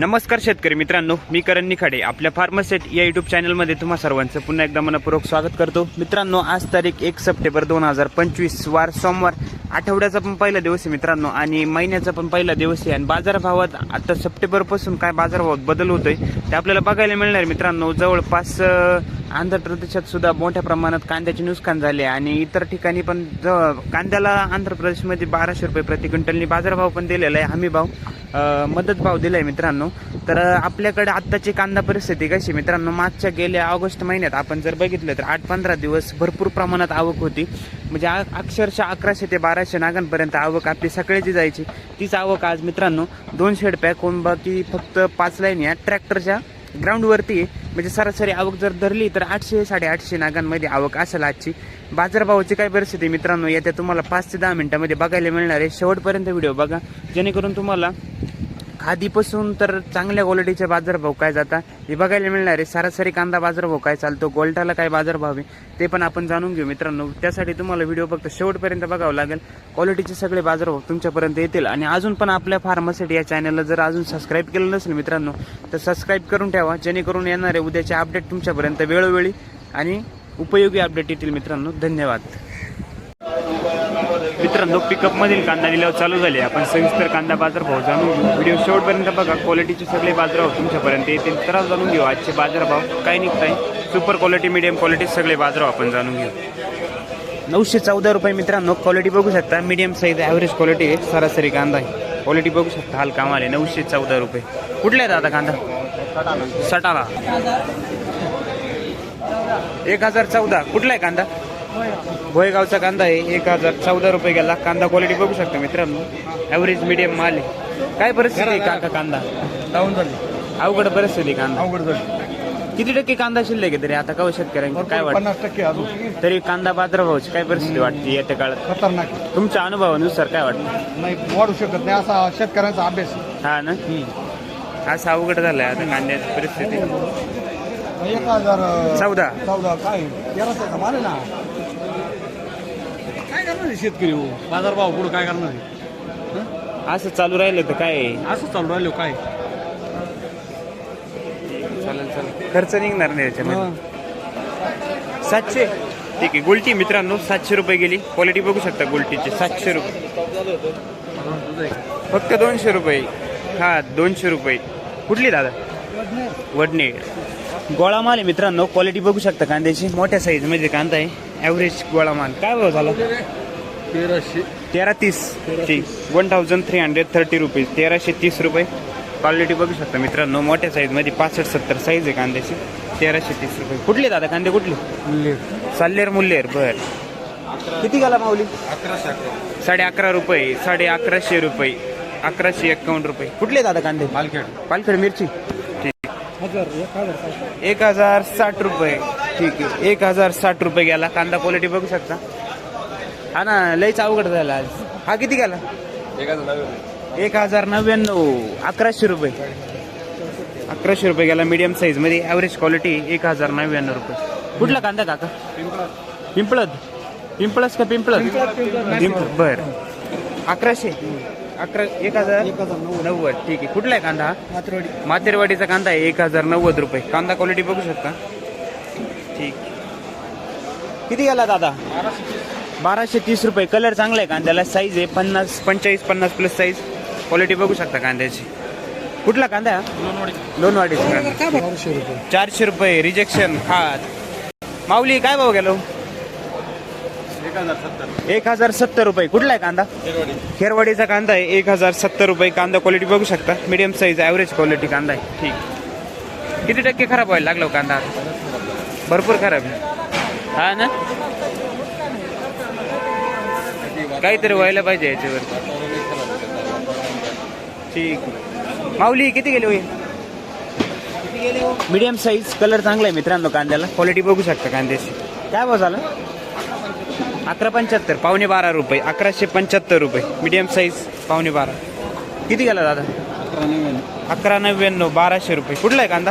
नमस्कार शेतकरी मित्रांनो मी करण निखाडे. आपल्या फार्मसेट या युट्यूब चॅनलमध्ये तुम्हा सर्वांचं पुन्हा एकदा मनपूर्वक स्वागत करतो. मित्रांनो आज तारीख एक सप्टेंबर दोन हजार पंचवीस वार सोमवार. आठवड्याचा पण पहिला दिवस आहे मित्रांनो आणि महिन्याचा पण पहिला दिवस आहे. आणि बाजारभावात आता सप्टेंबरपासून काय बाजारभावात बदल होतोय ते आपल्याला बघायला मिळणार आहे मित्रांनो. जवळपास आंध्र प्रदेशात सुद्धा मोठ्या प्रमाणात कांद्याचे नुकसान झाले आणि इतर ठिकाणी पण ज- कांद्याला आंध्र प्रदेशमध्ये बाराशे रुपये प्रति क्विंटलनी बाजारभाव पण दिलेला आहे. हमी भाव मदत भाव दिलाय मित्रांनो. तर आपल्याकडे आत्ताची कांदा परिस्थिती कशी मित्रांनो? मागच्या गेल्या ऑगस्ट महिन्यात आपण जर बघितलं तर आठ पंधरा दिवस भरपूर प्रमाणात आवक होती. म्हणजे आ- अक्षरशः अकराशे ते बाराशे नागांपर्यंत आवक आपली सकाळीची जायची. तीच आवक आज मित्रांनो दोन शेड पॅक होऊन बाकी फक्त पाच लाईन या ट्रॅक्टरच्या ग्राउंडवरती म्हणजे सरासरी आवक जर धरली तर आठशे साडेआठशे नागांमध्ये आवक असेल आजची. बाजारभावाची काय परिस्थिती मित्रांनो? येत्या तुम्हाला पाच ते दहा मिनटामध्ये बघायला मिळणार आहे. शेवटपर्यंत व्हिडिओ बघा. जेणेकरून तुम्हाला आधीपासून तर चांगल्या क्वालिटीचे बाजारभाव काय जाता? हे बघायला मिळणार आहे सरासरी कांदा बाजारभाव काय चालतो? गोल्टाला काय बाजारभाव आहे? ते पण आपण जाणून घेऊ मित्रांनो. त्यासाठी तुम्हाला व्हिडिओ फक्त शेवटपर्यंत बघावं लागेल. क्वालिटीचे सगळे बाजारभाव तुमच्यापर्यंत येतील आणि अजून पण आपल्या फार्मासिटी या चॅनलला जर अजून सबस्क्राईब केलं नसेल मित्रांनो तर सबस्क्राईब करून ठेवा जेणेकरून येणारे उद्याचे अपडेट तुमच्यापर्यंत वेळोवेळी आणि उपयोगी अपडेट येतील मित्रांनो. धन्यवाद. मित्रांनो पिकअप मधील कांदा लिलाव चालू झाले. आपण सविस्तर कांदा बाजारभाव जाणून घेऊ. व्हिडिओ शेवटपर्यंत बघा. क्वालिटीचे सगळे बाजारभाव तुमच्यापर्यंत येतील. तर जाणून घेऊ. आजचे बाजारभाव काय निघताय सुपर क्वालिटी मिडियम क्वालिटी सगळे बाजारभाव आपण जाणून घेऊ. नऊशे चौदा रुपये मित्रांनो क्वालिटी बघू शकता. मीडियम साईज ॲव्हरेज क्वालिटी आहे. सरासरी कांदा आहे. क्वालिटी बघू शकता. हाल कामाल आहे. नऊशे चौदा रुपये. कुठले आहेत आता कांदा? सटाला एक हजार चौदा. कुठला आहे कांदा? भोयगावचा कांदा आहे एक हजार चौदा रुपये गेला. कांदा क्वालिटी बघू शकता मित्रांनो. ॲव्हरेज मिडियम माल आहे. काय परिस्थिती आहे काका कांदा? डाऊन झाली. अवघड परिस्थिती आहे कांदा. अवघड झाली. किती टक्के कांदा शिल्लक आहे तरी? आता काय शेतकऱ्यांची काय वाटतं? पन्नास टक्के अजून. तरी कांदा बाजारभावाची काय परिस्थिती वाटते येत्या काळात? खतरनाक आहे. तुमच्या अनुभवानुसार काय वाटतं? नाही वाढू शकत नाही. असा शेतकऱ्यांचा अभ्यास आहे. हा ना? असं अवघड झालंय आता कांद्याची परिस्थिती. एक हजार अं, चौदा. चौदा काय? तेराशेचा माल आहे ना? काय करणार आहे शेतकरी हो? बाजार भाव पुढे काय करणार आहे? असं चालू राहिलं तर काय? असं चालू राहिलो काय? चालेल चालेल. खर्च निघणार नाही याच्यामध्ये. सातशे. ठीक आहे गुलटी मित्रांनो सातशे रुपये गेली. क्वालिटी बघू शकता गुलटीची सातशे रुपये. फक्त दोनशे रुपये. हा दोनशे रुपये. कुठली दादा? वडणे गोळा माल आहे मित्रांनो क्वालिटी बघू शकता कांद्याची मोठ्या साईजमध्ये कांदा आहे. ॲव्हरेज गोळा माल. काय भाव झाला? तेराशे. तेरा तीस ठीक one thousand three hundred thirty rupees तेराशे तीस रुपये. क्वालिटी बघू शकता मित्रांनो मोठ्या साईजमध्ये पासष्ट सत्तर साईज आहे कांद्याची. तेराशे तीस रुपये. कुठले दादा कांदे कुठले? साल्लेर मुल्लेर बर. किती गेला माऊली? अकराशे साडे अकरा रुपये साडे अकराशे रुपये अकराशे एक्कावन्न रुपये. कुठले दादा कांदे? मालखेड पालखेड मिरची. एक हजार साठ रुपये. ठीक आहे. एक हजार साठ रुपये गेला. कांदा क्वालिटी बघू शकता. हा ना लईच अवघड झाला आज. हा किती गेला? एक हजार नव्याण्णव. अकराशे रुपये. अकराशे रुपये गेला मीडियम साईजमध्ये. ॲव्हरेज क्वालिटी एक हजार नव्याण्णव रुपये. कुठला कांदा काका? पिंपळद. पिंपळस का पिंपळद? पिंपळ बर. अकराशे? अकरा एक हजार? एक हजार नव्वद. नव्वद ठीक आहे. कुठला आहे कांदा? हा मात्रवाडी मातेरवाडीचा कांदा आहे. एक हजार नव्वद रुपये. कांदा क्वालिटी बघू शकता. ठीक. किती गेला दादा? बाराशे तीस रुपये. कलर चांगला आहे कांद्याला. साईज आहे. पन्नास पंचेचाळीस पन्नास प्लस साईज क्वालिटी बघू शकता कांद्याची. कुठला कांदा? आहे? लोणवाडीचा कांदा. चारशे रुपये. रिजेक्शन हा. माऊली काय भाव गेलो? एक हजार सत्तर. रुपये. कुठला आहे कांदा? खेरवाडीचा कांदा आहे. एक हजार सत्तर रुपये. कांदा क्वालिटी बघू शकता. मीडियम साईज ॲव्हरेज क्वालिटी कांदा आहे. ठीक. किती टक्के खराब व्हायला लागला हो कांदा? भरपूर खराब आहे. हा ना? काहीतरी व्हायला पाहिजे याच्यावर ठीक. माऊली किती गेले होय मीडियम साईज कलर चांगला आहे मित्रांनो कांद्याला. क्वालिटी बघू शकता कांद्याची. काय भाव झाला? अकरा पंच्याहत्तर पावणे बारा रुपये. अकराशे पंच्याहत्तर रुपये. मीडियम साईज पावणे बारा. किती गेला दादा? अकरा नव्याण्णव बाराशे रुपये. कुठला आहे कांदा?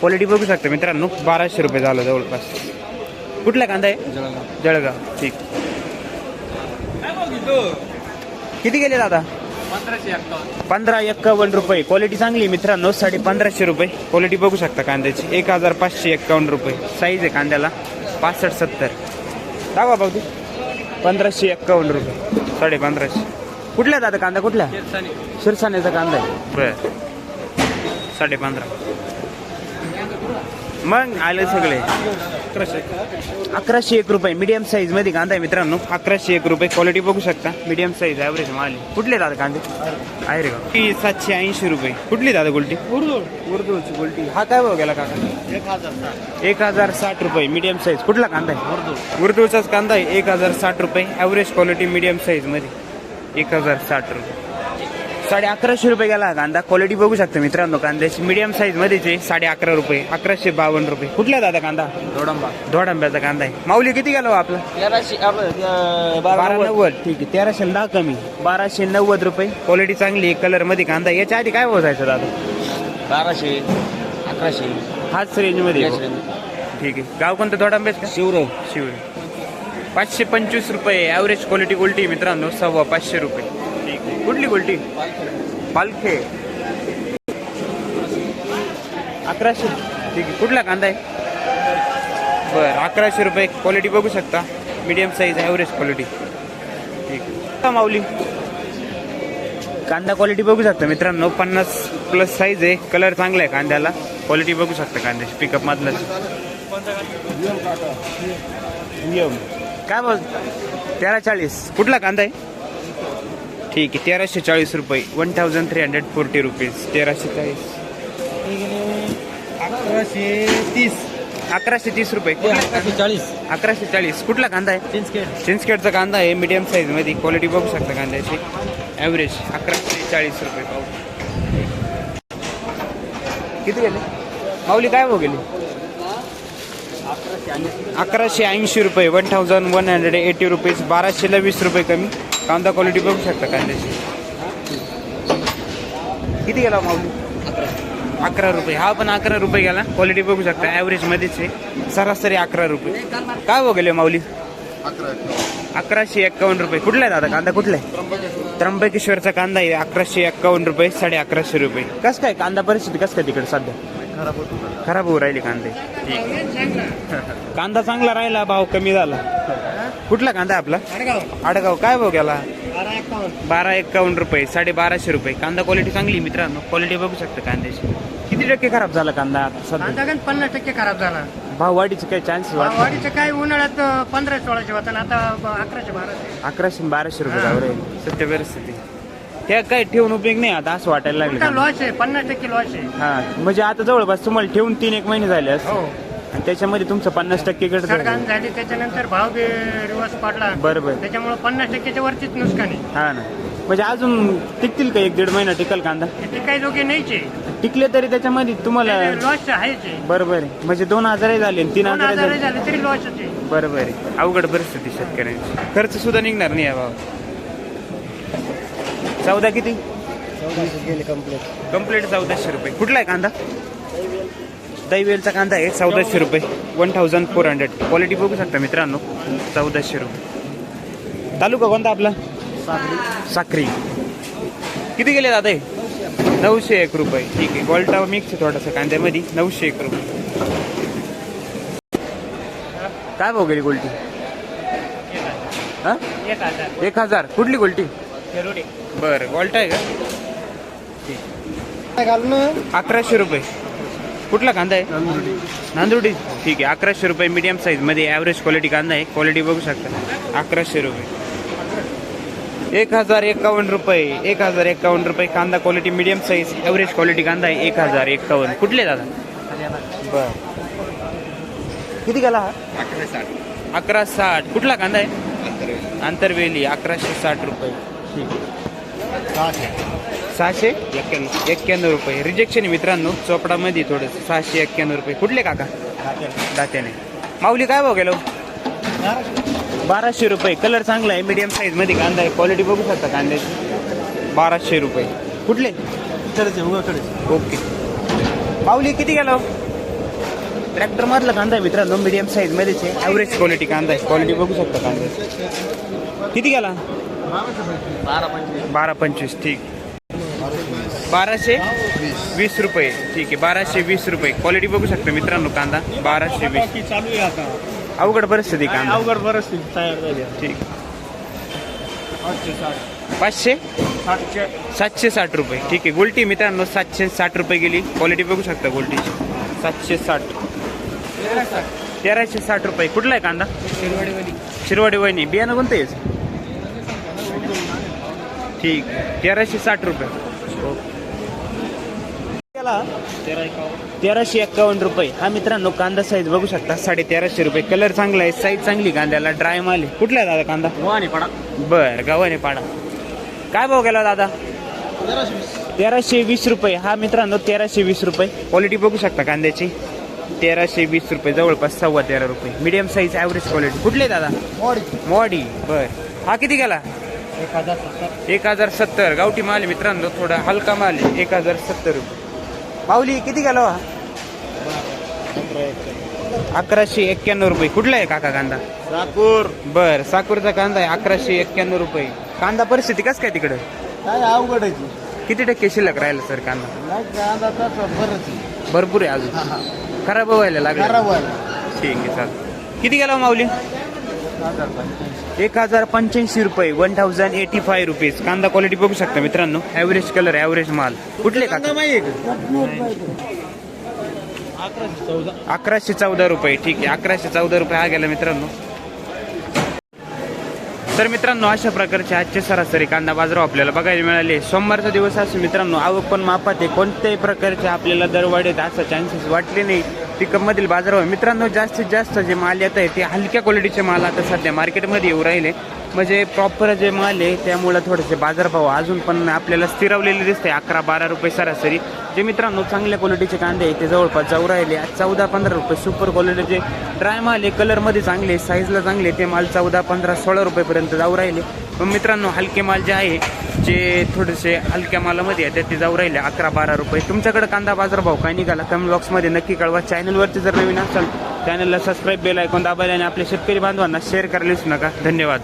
क्वालिटी बघू शकता मित्रांनो. बाराशे रुपये झालं जवळपास. कुठला कांदा आहे? जळगाव. ठीक. किती गेले दादा? पंधरा एक्कावन्न रुपये. क्वालिटी चांगली मित्रांनो. साडे पंधराशे रुपये. क्वालिटी बघू शकता कांद्याची. एक हजार पाचशे एक्कावन्न रुपये. साईज आहे कांद्याला. पासष्ट सत्तर. दावा भाऊ तू पंधराशे एक्कावन्न रुपये. साडे पंधराशे. कुठल्या दादा कांदा? कुठल्या? शिरसाण्याचा कांदा आहे. बर. साडे पंधरा. मग आले सगळे. अकराशे. अकराशे एक रुपये. मीडियम साईजमध्ये कांदा आहे मित्रांनो. अकराशे एक रुपये. क्वालिटी बघू शकता. मीडियम साईज ॲव्हरेज माल आहे. कुठले दादा कांदे? आहे रे का ती सातशे ऐंशी रुपये. कुठली दादा गोल्टी? उर्दू उर्दूची गोल्टी. हा काय भाव गेला काका? एक हजार साठ एक हजार साठ रुपये. मीडियम साईज कुठला कांदा आहे? उर्दू उर्दूचाच कांदा आहे. एक हजार साठ रुपये. ॲव्हरेज क्वालिटी मीडियम साईजमध्ये. एक हजार साठ रुपये. साडे अकराशे रुपये गेला. कांदा क्वालिटी बघू शकता मित्रांनो. कांद्याची मीडियम साईज मध्येच आहे साडे अकरा रुपये अकराशे बावन्न रुपये. कुठला दादा कांदा? दोडंबा. धोडांब्याचा कांदा आहे. माऊली किती गेला हो आपला? तेराशे बारा नव्वद. ठीक आहे. तेराशे दहा कमी. बाराशे नव्वद रुपये. क्वालिटी चांगली आहे. कलरमध्ये कांदा आहे. याच्या आधी काय बोलायचं दादा? बाराशे अकराशे. हाच रेंजमध्ये. ठीक आहे. गाव कोणतं धोडांब्याच का? शिवराव शिव पाचशे पंचवीस रुपये. ॲव्हरेज क्वालिटी आहे मित्रांनो. सव्वा पाचशे रुपये. कुठली गोल्टी? पालखे. अकराशे. ठीक आहे. कुठला कांदा आहे? बरं अकराशे रुपये क्वालिटी बघू शकता. मीडियम साईज ॲव्हरेज क्वालिटी ठीक माऊली? कांदा क्वालिटी बघू शकता मित्रांनो. पन्नास प्लस साईज आहे. कलर चांगला आहे कांद्याला. क्वालिटी बघू शकता कांद्याची. पिकअप मधलाच. यम काय बोल? तेरा चाळीस. कुठला कांदा आहे? ठीक आहे तेराशे चाळीस रुपये. One thousand three hundred forty rupees तेराशे चाळीस. अकराशे तीस. अकराशे तीस रुपये. कुठला अकराशे चाळीस. अकराशे चाळीस. कुठला कांदा आहे? चिंचखेड चिंचखेडचा कांदा आहे मीडियम साईजमध्ये क्वालिटी बघू शकता कांद्याची. ॲव्हरेज अकराशे चाळीस रुपये पाव. किती गेले? माऊली काय भाव गेली? अकराशे ऐंशी रुपये. One thousand one hundred eighty rupees बाराशेला वीस रुपये कमी. कांदा क्वालिटी बघू शकता कांद्याची. किती गेला माऊली अकरा रुपये. हा पण अकरा रुपये गेला. क्वालिटी बघू शकता. ॲव्हरेजमध्येच आहे. सरासरी अकरा रुपये. काय भाव माऊली? अकराशे एक्कावन्न रुपये. कुठला आहे दादा कांदा? कुठला आहे? त्र्यंबकेश्वरचा कांदा आहे. अकराशे एक्कावन्न रुपये साडे अकराशे रुपये. कसं काय? कांदा परिस्थिती कसं काय तिकडे सध्या? खराब होऊ राहिली कांदे. कांदा चांगला राहिला भाव कमी झाला. कुठला कांदा आपला? आडगाव. काय भाव गेला? बारा एक्कावन्न रुपये साडे बाराशे रुपये. कांदा क्वालिटी चांगली आहे मित्रांनो. क्वालिटी बघू शकता कांद्याची. किती टक्के खराब झाला कांदा आता सध्या? कांदा पन्नास टक्के खराब झाला? भाव वाढीचे काही चान्सेस वाढीचं काय उन्हाळ्यात पंधरा सोळाशे होता आणि आता अकराशे बाराशे. अकराशे बाराशे रुपये राहील. सत्य परिस्थिती. त्या काय ठेवून उपयोग नाही आता असं वाटायला लागलं. लॉस आहे पन्नास टक्के लॉस आहे. हा म्हणजे आता जवळपास तुम्हाला ठेवून तीन एक महिने झाले हो. आणि त्याच्यामध्ये तुमचं पन्नास टक्के गट सरकार झाली त्याच्यानंतर भाव बी रिवर्स पडला. बरोबर त्याच्यामुळे पन्नास टक्क्याच्या वरतीच नुकसान आहे हा ना. म्हणजे अजून टिकतील का एक दीड महिना टिकल कांदा? काही जोगे नाहीचे. टिकले तरी त्याच्यामध्ये तुम्हाला लॉस आहेच. आहे बरोबर आहे म्हणजे दोन हजारही झाले आणि तीन दोन हजार झाले. झाले तरी लॉस आहे बरोबर आहे अवघड परिस्थिती शेतकऱ्यांची. खर्च सुद्धा निघणार नाही या भाव चौदा किती? कंप्लीट चौदाशे रुपये. कुठला आहे कांदा? दैवेलचा कांदा आहे चौदाशे रुपये. One thousand four hundred quality बघू शकता मित्रांनो. चौदाशे रुपये. तालुका कोणता आपला? साक्री. किती गेले दादा हे? नऊशे एक रुपये. ठीक आहे. गोल्टा मिक्स आहे थोडासा कांद्यामध्ये. नऊशे एक रुपये. काय भाव गेली गोल्टी? हा? एक हजार. कुठली गोल्टी? बरं गोल्टा आहे का? अकराशे रुपये. कुठला कांदा आहे? नांदुर्डी. ठीक आहे अकराशे रुपये मीडियम साईजमध्ये ॲव्हरेज क्वालिटी कांदा आहे. क्वालिटी बघू शकता. अकराशे रुपये. एक हजार एकावन्न रुपये. एक हजार एकावन्न रुपये कांदा quality medium size average quality कांदा आहे. एक हजार एकावन्न. कुठले दादा? बर. किती गेला हा? अकरा साठ. कुठला कांदा आहे? आंतरवेली अकराशे साठ रुपये. ठीक सहाशे. एक्क्याण्णव. एक्क्याण्णव रुपये. रिजेक्शन आहे मित्रांनो. चोपडामध्ये थोडं सहाशे एक्क्याण्णव रुपये. कुठले काका? दात्याने. माऊली काय भाव गेलो? बाराशे रुपये. कलर चांगला आहे. मीडियम साईजमध्ये कांदा आहे. क्वालिटी बघू शकता कांद्याची. बाराशे रुपये. कुठले? ओके. माऊली किती गेलो? ट्रॅक्टर मधला कांदा आहे मित्रांनो. मीडियम साईज मध्येच आहे. ॲव्हरेज क्वालिटी कांदा आहे. क्वालिटी बघू शकता कांद्याची. किती गेला? बारा पंचवीस बारा पंचवीस ठीक. बाराशे वीस रुपये ठीक आहे. बाराशे वीस रुपये. क्वालिटी बघू शकता मित्रांनो कांदा. बाराशे वीस. चालू आहे आता. अवघड परिस्थिती कांदा. अवघड परिस्थिती तयार झाली. ठीक. पाचशे? सातशे. साठ रुपये. ठीक आहे. गोल्टी मित्रांनो सातशे साठ रुपये गेली. क्वालिटी बघू शकता गोल्टीची. सातशे साठ. तेराशे साठ. रुपये. कुठला आहे कांदा? शिरवाडी वहिनी बियाणं कोणतं आहे? ठीक. तेराशे साठ रुपये. तेराशे एक्कावन्न रुपये. हा मित्रांनो कांदा साईज बघू शकता. साडे तेराशे रुपये. कलर चांगला आहे. साईज चांगली कांद्याला. ड्राय माल आहे. कुठला आहे दादा कांदा? वाणी पडा. बर गावाने पाडा. काय भाव गेला दादा? तेराशे वीस रुपये. हा मित्रांनो तेराशे वीस रुपये. क्वालिटी बघू शकता कांद्याची. तेराशे वीस रुपये. जवळपास सव्वा तेरा रुपये. मीडियम साईज ॲव्हरेज क्वालिटी कुठले दादा? मॉडी. बर. हा किती गेला? एक हजार सत्तर. एक हजार सत्तर. गावठी माल आहे मित्रांनो थोडा हलका माल आहे. एक हजार सत्तर रुपये. माऊली किती गेला हो अकराशे एक्क्याण्णव रुपये. कुठला आहे काका कांदा? नागपूर बर साकूरचा कांदा आहे. अकराशे एक्क्याण्णव रुपये. कांदा परिस्थिती कस काय तिकडं? काय अवघड आहे ती? किती टक्के शिल्लक राहिलं सर कांदा? नाही कांदा बरंच भरपूर आहे अजून. खराब व्हायला लागला. खराब आहे ठीक आहे चालेल. किती गेला हो माऊली? एक हजार पंच्याऐंशी रुपये one thousand eighty five rupees कांदा क्वालिटी बघू शकता मित्रांनो. ॲव्हरेज कलर ॲव्हरेज माल. कुठले कांदा अकराशे चौदा रुपये. ठीक आहे अकराशे चौदा रुपये हा गेला मित्रांनो. तर मित्रांनो अशा प्रकारचे आजचे सरासरी कांदा बाजार आपल्याला बघायला मिळाले. सोमवारचा दिवस असो मित्रांनो आवक पण मापात आहे. कोणत्याही प्रकारचे आपल्याला दर वाढेत असा चान्सेस वाटले नाही पिकअपमधील बाजारावर मित्रांनो जास्तीत जास्त जे माल येत आहे ते हलक्या क्वालिटीचे माल आता सध्या मार्केटमध्ये येऊ राहिले. म्हणजे प्रॉपर जे माल आहे त्यामुळे थोडेसे बाजारभाव अजून पण आपल्याला स्थिरवलेले दिसते अकरा बारा रुपये सरासरी. जे मित्रांनो चांगल्या क्वालिटीचे कांदे आहे ते जवळपास जाऊ राहिले. चौदा पंधरा रुपये सुपर क्वालिटीचे ड्राय माल आहे. कलरमध्ये चांगले साईजला चांगले ते माल चौदा पंधरा सोळा रुपयेपर्यंत जाऊ राहिले. पण मित्रांनो हलके माल जे आहे जे थोडेसे हलक्या मालामध्ये आहे ते जाऊ राहिले. अकरा बारा रुपये. तुमच्याकडे कांदा बाजारभाव काय निघाला? कमेंट बॉक्समध्ये नक्की कळवा. चॅनलवरती जर नवीन असाल चॅनलला सबस्क्राईब बेल ऐकून दाबायला आणि आपल्या शेतकरी बांधवांना शेअर करायला विसरू नका. धन्यवाद.